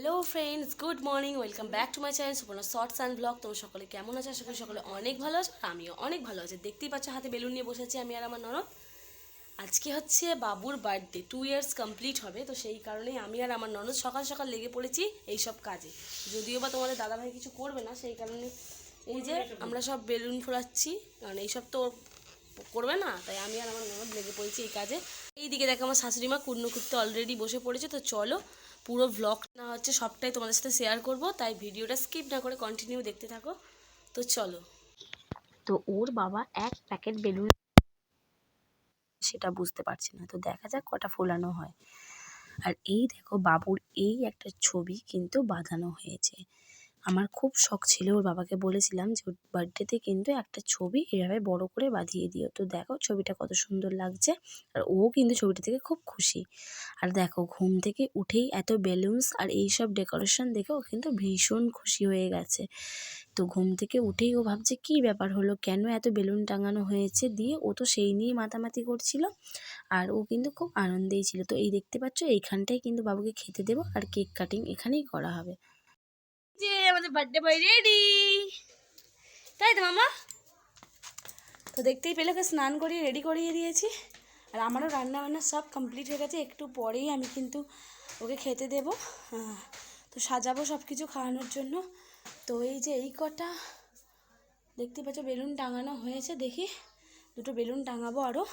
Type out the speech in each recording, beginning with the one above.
Hello friends good morning welcome back to my channel Suparna shorts and blog তোমরা সকলে কেমন আছো? আশা করি সকলে অনেক ভালো আছো আর আমিও অনেক ভালো আছি। দেখতেই পাচ্ছ, হাতে বেলুন নিয়ে বসেছি আমি আর আমার ননদ। আজকে হচ্ছে বাবুর বার্থডে টু ইয়ার্স কমপ্লিট হবে, তো সেই কারণেই আমি আর আমার ননদ সকাল সকাল লেগে পড়েছি এই সব কাজে। যদিও বা তোমাদের দাদাভাই কিছু করবে না, সেই কারণে এই যে আমরা সব বেলুন ফোলাচ্ছি, কারণ এইসব তো করবে না, তাই আমি আর আমার ননদ লেগে পড়েছি এই কাজে। এইদিকে দেখো আমার শাশুড়ি মা করতে অলরেডি বসে পড়েছে, তো চলো পুরো ব্লগ না হচ্ছে সবটাই তোমাদের সাথে শেয়ার করব, তাই ভিডিওটা স্কিপ না করে কন্টিনিউ দেখতে থাকো। তো চলো। তো ওর বাবা এক প্যাকেট বেলুন সেটা বুঝতে পারছি না, তো দেখা যাক কটা ফোলানো হয়। আর এই দেখো বাবুর এই একটা ছবি কিন্তু বাঁধানো হয়েছে। আমার খুব শখ ছিল, ওর বাবাকে বলেছিলাম যে, ওর বার্থডেতে কিন্তু একটা ছবি এভাবে বড় করে বাঁধিয়ে দিও। তো দেখো ছবিটা কত সুন্দর লাগছে, আর ও কিন্তু ছবিটা থেকে খুব খুশি। আর দেখো ঘুম থেকে উঠেই এত বেলুনস আর এই সব ডেকোরেশন দেখে ও কিন্তু ভীষণ খুশি হয়ে গেছে। তো ঘুম থেকে উঠেই ও ভাবছে, কি ব্যাপার হলো? কেন এত বেলুন টাঙানো হয়েছে? দিয়ে ও তো সেই নিয়েই মাতামাতি করছিল, আর ও কিন্তু খুব আনন্দেই ছিল। তো এই দেখতে পাচ্ছ এইখানটাই কিন্তু বাবুকে খেতে দেবো, আর কেক কাটিং এখানেই করা হবে। যে আমাদের বার্থডে বয় রেডি তাই তো, মামা? তো দেখতেই পেলে, ওকে স্নান করিয়ে রেডি করিয়ে দিয়েছি। আর আমারও রান্না বান্না সব কমপ্লিট হয়ে গেছে। একটু পরেই আমি কিন্তু ওকে খেতে দেবো। তো সাজাবো সব কিছু খাওয়ানোর জন্য। তো এই যে এই কটা, দেখতে পাচ্ছ বেলুন টাঙানো হয়েছে, দেখি। দুটো বেলুন টাঙাবো আরও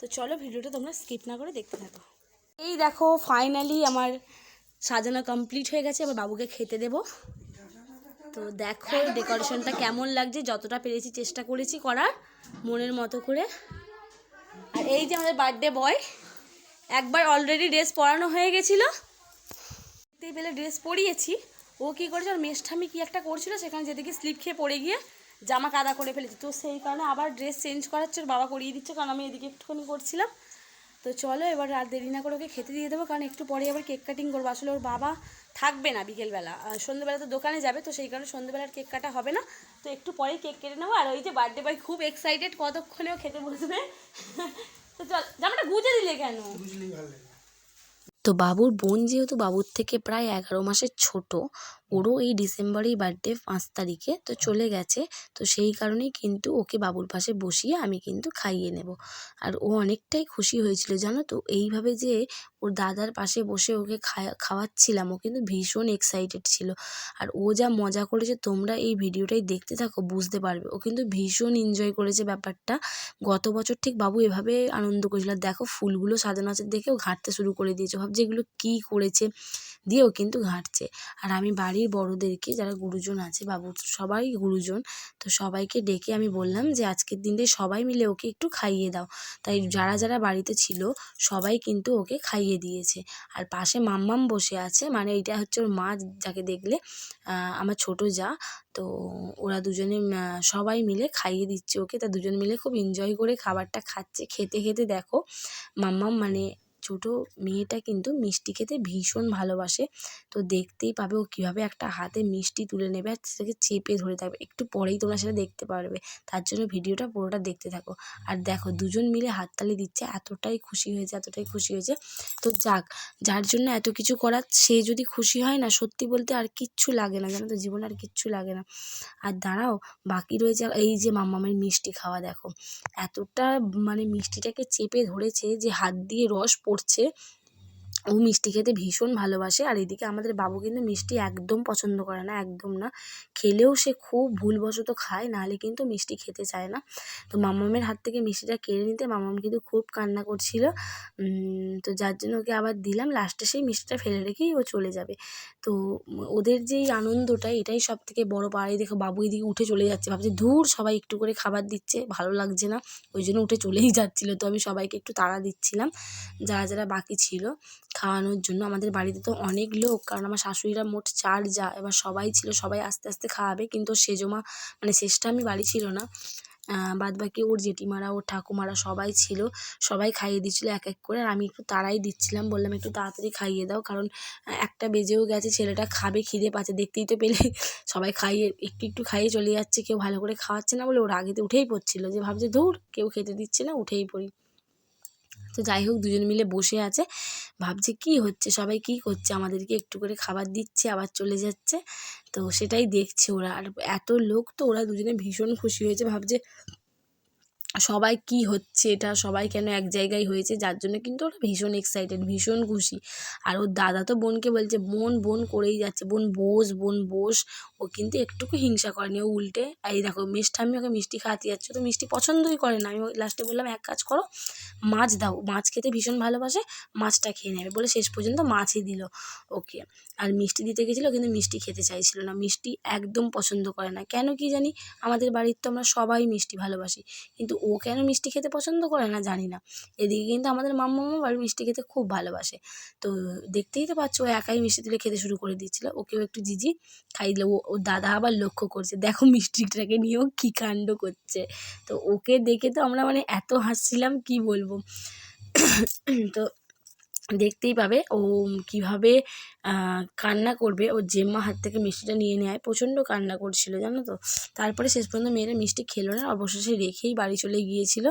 তো চলো ভিডিওটা তোমরা স্কিপ না করে দেখতে থাকো। এই দেখো ফাইনালি আমার সাজানো কমপ্লিট হয়ে গেছে। এবার বাবুকে খেতে দেবো। তো দেখো, ডেকোরেশনটা কেমন লাগছে, যতটা পেরেছি চেষ্টা করেছি করার, মনের মতো করে। আর এই যে আমাদের বার্থডে বয় একবার অলরেডি ড্রেস পরানো হয়ে গেছিল। দেখতেই পেলে ড্রেস পরিয়েছি। ও কী করেছে আর মেষ্ঠামি কি একটা করছিল, সেখানে যেদিকে স্লিপ খেয়ে পড়ে গিয়ে জামা কাদা করে ফেলেছে। তো সেই কারণে আবার ড্রেস চেঞ্জ করাচ্ছে, ওর বাবা করিয়ে দিচ্ছে, কারণ আমি এদিকে একটুখানি করছিলাম। তো চলো এবার আর দেরি না করে ওকে খেতে দিয়ে দেবো কারণ একটু পরে আবার কেক কাটিং করব। আসলে ওর বাবা থাকবে না বিকেলবেলা। আর সন্ধ্যেবেলা তো দোকানে যাবে তো সেই কারণে সন্ধ্যেবেলার কেক কাটা হবে না। তো একটু পরেই কেক কেটে নেব আর ওই যে বার্থডে বয় খুব এক্সাইটেড কতক্ষণেও খেতে বসবে? তো চল জামাটা গুজে দিলে কেন? তো বাবুর বোন যেহেতু বাবুর থেকে প্রায় এগারো মাসের ছোট ওরও এই ডিসেম্বরেই বার্থডে পাঁচ তারিখে, তো চলে গেছে। তো সেই কারণেই কিন্তু ওকে বাবুর পাশে বসিয়ে আমি কিন্তু খাইয়ে নেব। আর ও অনেকটাই খুশি হয়েছিল, জানো তো? এইভাবে যে ওর দাদার পাশে বসে ওকে খাওয়াচ্ছিলাম, ও কিন্তু ভীষণ এক্সাইটেড ছিল। আর ও যা মজা করেছে, তোমরা এই ভিডিওটাই দেখতে থাকো, বুঝতে পারবে। ও কিন্তু ভীষণ এনজয় করেছে ব্যাপারটা। গত বছর ঠিক বাবু এভাবে আনন্দ করেছিল। দেখো, ফুলগুলো সাজানো আছে দেখে ও ঘাঁটতে শুরু করে দিয়েছে। ভাবছে এগুলো কী করেছে? দিয়েও কিন্তু ঘাঁটছে। আর আমি বাড়ির বড়োদেরকে যারা গুরুজন আছে বাবুর সবাই গুরুজন, তো সবাইকে ডেকে আমি বললাম যে, আজকের দিনটায় সবাই মিলে ওকে একটু খাইয়ে দাও। তাই যারা যারা বাড়িতে ছিল, সবাই কিন্তু ওকে খাইয়ে দিয়েছে। আর পাশে মাম্মাম বসে আছে মানে এইটা হচ্ছে ওর মা যাকে দেখলে আমার ছোট যা, তো ওরা দুজনে সবাই মিলে খাইয়ে দিচ্ছে ওকে। তা দুজন মিলে খুব এনজয় করে খাবারটা খাচ্ছে। খেতে খেতে দেখো, মাম্মাম মানে ছোট মেয়েটা কিন্তু মিষ্টি খেতে ভীষণ ভালোবাসে। তো দেখতেই পাবে ও কীভাবে একটা হাতে মিষ্টি তুলে নেবে আর সেটাকে চেপে ধরে থাকবে। একটু পরেই তোমরা সেটা দেখতে পারবে। তার জন্য ভিডিওটা পুরোটা দেখতে থাকো। আর দেখো, দুজন মিলে হাততালি দিচ্ছে, এতটাই খুশি হয়েছে, এতটাই খুশি হয়েছে। তো যাক, যার জন্য এত কিছু করার সে যদি খুশি হয় না, সত্যি বলতে আর কিচ্ছু লাগে না। জানো তো, জীবনে আর কিচ্ছু লাগে না। আর দাঁড়াও, বাকি রয়েছে এই যে মাম্মামের মিষ্টি খাওয়া, দেখো। এতটা মানে মিষ্টিটাকে চেপে ধরেছে যে হাত দিয়ে রস পড়ছে ও মিষ্টি খেতে ভীষণ ভালোবাসে। আর এদিকে আমাদের বাবু কিন্তু মিষ্টি একদম পছন্দ করে না, একদম না। খেলেও সে খুব ভুলবশত খায়, নাহলে কিন্তু মিষ্টি খেতে চায় না। তো মামামের হাত থেকে মিষ্টিটা কেড়ে নিতে মামাম কিন্তু খুব কান্না করছিল। তো যার জন্য ওকে আবার দিলাম, লাস্টে সেই মিষ্টিটা ফেলে রেখেই ও চলে যাবে। তো ওদের যেই আনন্দটা, এটাই সব থেকে বড়ো পাড়ায় দেখো বাবু এদিকে উঠে চলে যাচ্ছে, ভাবছে দূর সবাই একটু করে খাবার দিচ্ছে, ভালো লাগছে না। ওই জন্য উঠে চলেই যাচ্ছিল। তো আমি সবাইকে একটু তাড়া দিচ্ছিলাম, যারা যারা বাকি ছিল। খাওয়ানোর জন্য। আমাদের বাড়িতে তো অনেক লোক, কারণ আমার শাশুড়িরা মোট চার যা, এবার সবাই ছিল, সবাই আস্তে আস্তে খাওয়াবে, কিন্তু সেজমা মানে শেষটা আমি বাড়ি ছিল না। বাদ বাকি ওর জেঠিমারা, ওর ঠাকুমারা সবাই ছিল, সবাই খাইয়ে দিচ্ছিল এক এক করে, আর আমি একটু তাড়াই দিচ্ছিলাম, বললাম একটু তাড়াতাড়ি খাইয়ে দাও, কারণ একটা বেজেও গেছে, ছেলেটা খাবে, খিদে পাচ্ছে, দেখতেই তো পেলে, সবাই খাইয়ে, একটু একটু খাইয়ে চলে যাচ্ছে, কেউ ভালো করে খাওয়াচ্ছে না বলে, ওর আগেতে উঠেই পড়ছিল, যে ভাবছে ধুর, কেউ খেতে দিচ্ছে না, উঠেই পড়ি। তো যাই হোক দুজন মিলে বসে আছে। ভাবছে কি হচ্ছে? সবাই কি করছে? আমাদেরকে একটু করে খাবার দিচ্ছে, আবার চলে যাচ্ছে। তো সেটাই দেখছে ওরা। আর এত লোক তো ওরা দুজনে ভীষণ খুশি হয়েছে। ভাবছে সবাই কি হচ্ছে? এটা সবাই কেন এক জায়গায় হয়েছে? যার জন্য কিন্তু ওরা ভীষণ এক্সাইটেড ভীষণ খুশি। আর ওর দাদা তো বোনকে বলছে, বোন বোন করেই যাচ্ছে। বোন, বোস বোন, বোস। ও কিন্তু একটুকু হিংসা করেনি। ও উল্টে, এই দেখো মিষ্টি আমি ওকে মিষ্টি খাওয়াতে যাচ্ছি। তো মিষ্টি পছন্দই করে না। আমি লাস্টে বললাম, এক কাজ করো, মাছ দাও। মাছ খেতে ভীষণ ভালোবাসে, মাছটা খেয়ে নেবে। বলে শেষ পর্যন্ত মাছই দিল ওকে। আর মিষ্টি দিতে গেছিল, কিন্তু মিষ্টি খেতে চাইছিল না। মিষ্টি একদম পছন্দ করে না। কেন কি জানি? আমাদের বাড়ির তো আমরা সবাই মিষ্টি ভালোবাসি। কিন্তু ও কেন মিষ্টি খেতে পছন্দ করে না জানি না। এদিকে কিন্তু আমাদের মাম্মা আবার মিষ্টি খেতে খুব ভালোবাসে। তো দেখতেই তো পাচ্ছ ও একাই মিষ্টি তুলে খেতে শুরু করে দিচ্ছিল ওকেও একটু জিজি খাই দিল ও ওর দাদা আবার লক্ষ্য করছে, দেখো মিষ্টিটাকে নিয়েও কী কাণ্ড করছে। তো ওকে দেখে তো আমরা মানে এত হাসছিলাম, কি বলব? তো দেখতেই পাবে ও কীভাবে কান্না করবে। ও জেম্মা হাত থেকে মিষ্টিটা নিয়ে নেয়। প্রচণ্ড কান্না করছিল, জানো তো? তারপরে শেষ পর্যন্ত মেয়েরা মিষ্টি খেলো না। অবশেষে রেখেই বাড়ি চলে গিয়েছিল।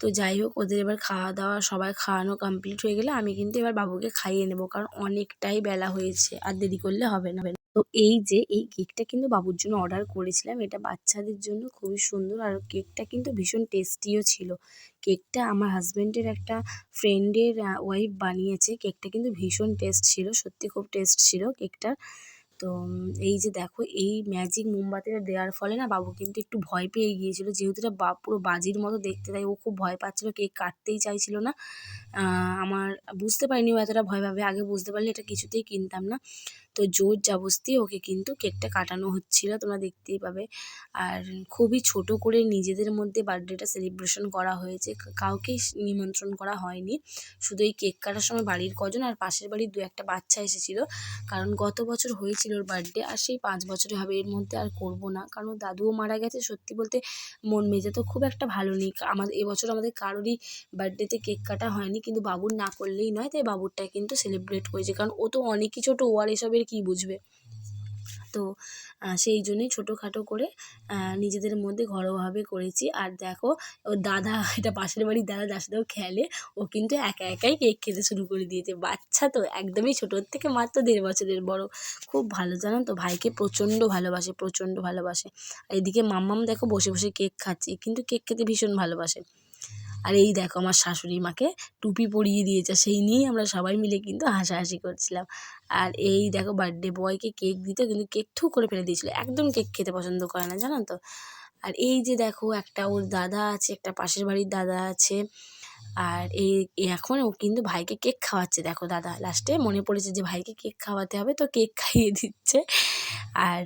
তো যাই হোক, ওদের এবার খাওয়া দাওয়া সবাই খাওয়ানো কমপ্লিট হয়ে গেলে আমি কিন্তু এবার বাবুকে খাইয়ে নেব, কারণ অনেকটাই বেলা হয়েছে আর দেরি করলে হবে না। তো এই যে, এই কেকটা কিন্তু বাবুর জন্য অর্ডার করেছিলাম, এটা বাচ্চাদের জন্য খুবই সুন্দর আর কেকটা কিন্তু ভীষণ টেস্টিও ছিল। কেকটা আমার হাজব্যান্ডের একটা ফ্রেন্ডের ওয়াইফ বানিয়েছে কেকটা কিন্তু ভীষণ টেস্ট ছিল, সত্যি খুব টেস্ট ছিল কেকটার তো এই যে দেখো, এই ম্যাজিক মোমবাতিটা দেওয়ার ফলে না বাবু কিন্তু একটু ভয় পেয়ে গিয়েছিল। যেহেতু এটা বা, পুরো বাজির মতো দেখতে, তাই ও খুব ভয় পাচ্ছিলো, কেক কাটতেই চাইছিল না। আমার, বুঝতে পারিনি ও এতটা ভয় পাবে, আগে বুঝতে পারলে এটা কিছুতেই কিনতাম না। তো জোর জবস্তি ওকে কিন্তু কেকটা কাটানো হচ্ছিল, তোমরা দেখতেই পাবে। আর খুবই ছোট করে নিজেদের মধ্যে বার্থডেটা সেলিব্রেশন করা হয়েছে। কা- কাউকেই নিমন্ত্রণ করা হয়নি। শুধু এই কেক কাটার সময় বাড়ির কজন আর পাশের বাড়ির দু একটা বাচ্চা এসেছিল। কারণ গত বছর হয়েছিল ওর বার্থডে আর সেই পাঁচ বছরে হবে এর মধ্যে আর করব না। কারণ দাদুও মারা গেছে, সত্যি বলতে মন মেজে তো খুব একটা ভালো নেই। আমাদের এবছর আমাদের কারোরই বার্থডেতে কেক কাটা হয়নি। কিন্তু বাবুর না করলেই নয়, তাই বাবুরটা কিন্তু সেলিব্রেট করেছে। কারণ ও তো অনেকই ছোটো, ও আর এসবের কী বুঝবে? তো সেই জন্যই ছোটোখাটো করে নিজেদের মধ্যে ঘরোয়াভাবে করেছি। আর দেখো ওর দাদা, এটা পাশের বাড়ির দাদা, যার সাথেও খেলে, ও কিন্তু একা একাই কেক খেতে শুরু করে দিয়েছে। বাচ্চা তো একদমই ছোটোর থেকে মাত্র দেড় বছরের বড়। খুব ভালো, জানো তো? ভাইকে প্রচণ্ড ভালোবাসে প্রচণ্ড ভালোবাসে। আর এদিকে মাম্মাম দেখো বসে বসে কেক খাচ্ছে, কিন্তু কেক খেতে ভীষণ ভালোবাসে। আর এই দেখো আমার শাশুড়ি মাকে টুপি পরিয়ে দিয়েছে, সেই নিয়েই আমরা সবাই মিলে কিন্তু হাসাহাসি করছিলাম। আর এই দেখো বার্থডে বয়কে কেক দিতে কিন্তু কেক ঠু করে ফেলে দিয়েছিলো, একদম কেক খেতে পছন্দ করে না, জানো তো? আর এই যে দেখো একটা ওর দাদা আছে, একটা পাশের বাড়ির দাদা আছে, আর এই এখন ও কিন্তু ভাইকে কেক খাওয়াচ্ছে। দেখো দাদা লাস্টে মনে পড়েছে যে ভাইকে কেক খাওয়াতে হবে, তো কেক খাইয়ে দিচ্ছে। আর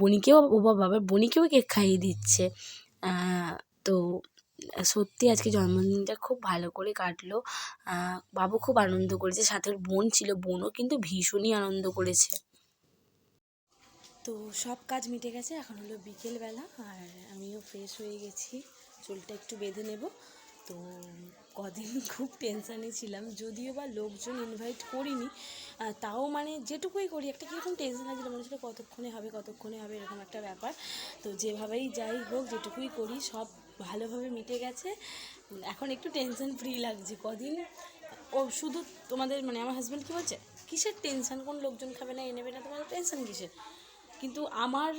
বনিকেও ও বাবা বনিকেও কেক খাইয়ে দিচ্ছে। তো সত্যি আজকে জন্মদিনটা খুব ভালো করে কাটলো। বাবু খুব আনন্দ করেছে, সাথে ওর বোন ছিল, বোনও কিন্তু ভীষণই আনন্দ করেছে। তো সব কাজ মিটে গেছে, এখন হলো বিকেলবেলা, আর আমিও ফ্রেশ হয়ে গেছি, চুলটা একটু বেঁধে নেব। তো কদিন খুব টেনশানে ছিলাম, যদিও বা লোকজন ইনভাইট করিনি তাও মানে যেটুকুই করি, একটা কীরকম টেনশন লাগছিল, মনে হচ্ছিল কতক্ষণে হবে কতক্ষণে হবে, এরকম একটা ব্যাপার। তো যেভাবেই যাই হোক, যেটুকুই করি, সব ভালোভাবে মিটে গেছে। এখন একটু টেনশন ফ্রি লাগছে। কদিন? ও, শুধু তোমাদের মানে আমার হাজব্যান্ড কী বলছে? কিসের টেনশন কোন লোকজন খাবে না, এ নেবে না, তোমাদের টেনশন কিসের? কিন্তু আমার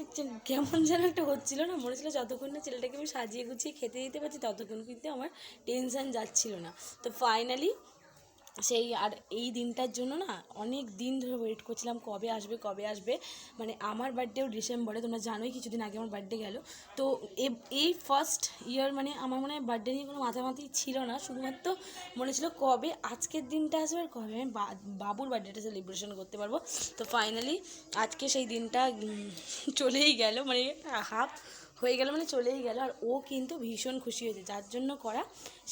কেমন যেন একটা হচ্ছিল না, মনে ছিল যতক্ষণ না ছেলেটাকে আমি সাজিয়ে গুছিয়ে খেতে দিতে পারছি, ততক্ষণ কিন্তু আমার টেনশান যাচ্ছিল না। তো ফাইনালি সেই আর এই দিনটার জন্য না অনেক দিন ধরে ওয়েট করছিলাম কবে আসবে কবে আসবে। মানে আমার বার্থডেও ডিসেম্বরে, তোমরা জানোই কিছুদিন আগে আমার বার্থডে গেল। তো এই ফার্স্ট ইয়ার মানে আমার মনে হয় বার্থডে নিয়ে কোনো মাথামাতি ছিল না, শুধুমাত্র মনে ছিল কবে আজকের দিনটা আসবে আর কবে আমি বাবুর বার্থডেটা সেলিব্রেশন করতে পারব। তো ফাইনালি আজকে সেই দিনটা চলেই গেল। মানে হাফ হয়ে গেল মানে চলেই গেল, আর ও কিন্তু ভীষণ খুশি হয়েছে, যার জন্য করা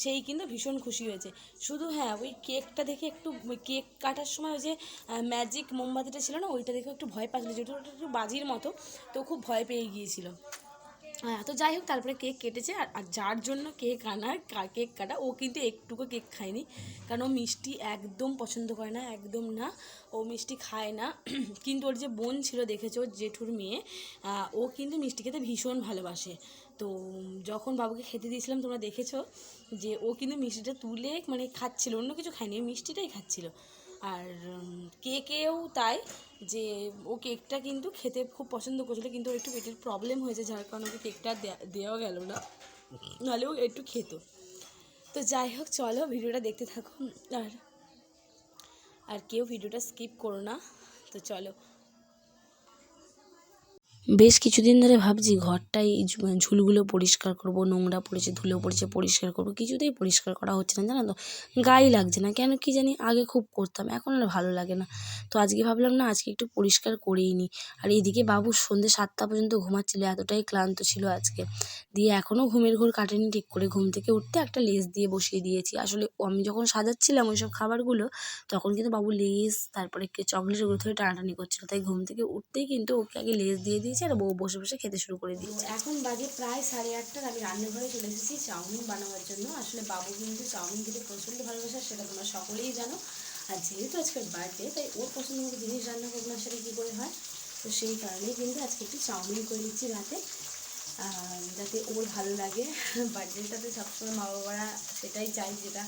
সেই কিন্তু ভীষণ খুশি হয়েছে। শুধু হ্যাঁ ওই কেকটা দেখে একটু কেক কাটার সময় ওই যে ম্যাজিক মোমবাতিটা ছিল না, ওইটা দেখে একটু ভয় পাচ্ছিল ওটা একটু বাজির মতো, তো খুব ভয় পেয়ে গিয়েছিল। তো যাই হোক, তারপরে কেক কেটেছে আর যার জন্য কেক আনা কেক কাটা, ও কিন্তু একটুকু কেক খায়নি। কারণ ও মিষ্টি একদম পছন্দ করে না, একদম না। ও মিষ্টি খায় না। কিন্তু ওর যে বোন ছিল, দেখেছ ওর জেঠুর মেয়ে ও কিন্তু মিষ্টি খেতে ভীষণ ভালোবাসে। তো যখন বাবুকে খেতে দিয়েছিলাম, তোমরা দেখেছ যে ও কিন্তু মিষ্টিটা তুলে মানে খাচ্ছিল, অন্য কিছু খায়নি মিষ্টিটাই খাচ্ছিল। আর কেকেও তাই যে ও কেকটা কিন্তু খেতে খুব পছন্দ করছিল, কিন্তু ওর একটু পেটের প্রবলেম হয়েছে, যার কারণে ওকে কেকটা দেওয়া গেল না। নাহলে ও একটু খেত। তো যাই হোক, চলো ভিডিওটা দেখতে থাকো আর আর কেউ ভিডিওটা স্কিপ করো না। তো চলো। বেশ কিছুদিন ধরে ভাবছি, ঘরটাই ঝুলগুলো পরিষ্কার করব, নোংরা পড়েছে, ধুলো পড়েছে, পরিষ্কার করব, কিছুতেই পরিষ্কার করা হচ্ছে না, জানো তো? গায়ে লাগছে না, কেন কি জানি আগে খুব করতাম, এখন আর ভালো লাগে না। তো আজকে ভাবলাম না, আজকে একটু পরিষ্কার করেই নিই। আর এদিকে বাবু সন্ধ্যে সাতটা পর্যন্ত ঘুমাচ্ছিল, এতটাই ক্লান্ত ছিল আজকে। দিয়ে এখনও ঘুমের ঘোর কাটেনি, ঠিক করে ঘুম থেকে উঠতে একটা লেস দিয়ে বসিয়ে দিয়েছি। আসলে আমি যখন সাজাচ্ছিলাম ওইসব খাবারগুলো, তখন কিন্তু বাবু লেস, তারপরে চকলেটের ওগুলো থেকে টানাটানি করছিল, তাই ঘুম থেকে উঠতেই কিন্তু ওকে আগে লেস দিয়ে দিয়ে দিয়েছি আর বউ বসে বসে খেতে শুরু করে দিয়েছে। এখন বাজে প্রায় সাড়ে আটটার আমি রান্নাঘরে চলে এসেছি চাউমিন বানাবার জন্য। আসলে বাবু কিন্তু চাউমিন খেতে প্রচণ্ড ভালোবাসে, সেটা তোমরা সকলেই জানো। আর যেহেতু আজকের বার্থডে তাই ওর পছন্দ মতো জিনিস রান্না করব সেটা কী করে হয়? তো সেই কারণেই কিন্তু আজকে একটু চাউমিন করে নিচ্ছি রাতে। যাতে ওর ভালো লাগে। বার্থডেটাতে সবসময় মা বাবারা সেটাই চাই যেটা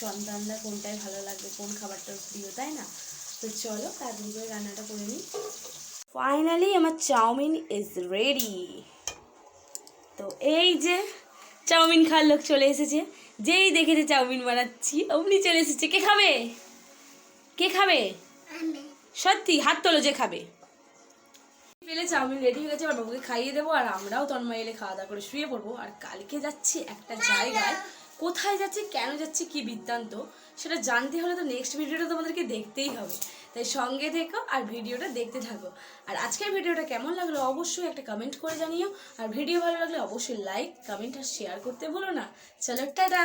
সন্তানরা কোনটাই ভালো লাগবে, কোন খাবারটা প্রিয়, তাই না? তো চলো তাড়াতাড়ি করে রান্নাটা করে নিই। ফাইনালি আমার চাউমিন ইজ রেডি তো এই যে চাউমিন খাওয়ার লোক চলে এসেছে। যেই দেখেছে চাউমিন বানাচ্ছি অমনি চলে এসেছে। কে খাবে? কে খাবে? সত্যি হাত তোলো যে খাবে। পেলে চাউমিন রেডি হয়ে গেছে এবার বাবুকে খাইয়ে দেবো আর আমরাও তন্ময় এলে খাওয়া দাওয়া করে শুয়ে পড়ব। আর কালকে যাচ্ছি একটা জায়গায়। কোথায় যাচ্ছি কেন যাচ্ছি কি বৃত্তান্ত সেটা জানতে হলে তো নেক্সট ভিডিওটা তোমাদেরকে দেখতেই হবে। তাই সঙ্গে থেকো আর ভিডিওটা দেখতে থাকো। আর আজকের ভিডিওটা কেমন লাগল অবশ্যই একটা কমেন্ট করে জানিও। আর ভিডিও ভালো লাগলে অবশ্যই লাইক কমেন্ট আর শেয়ার করতে ভুলো না। চলো, টাটা!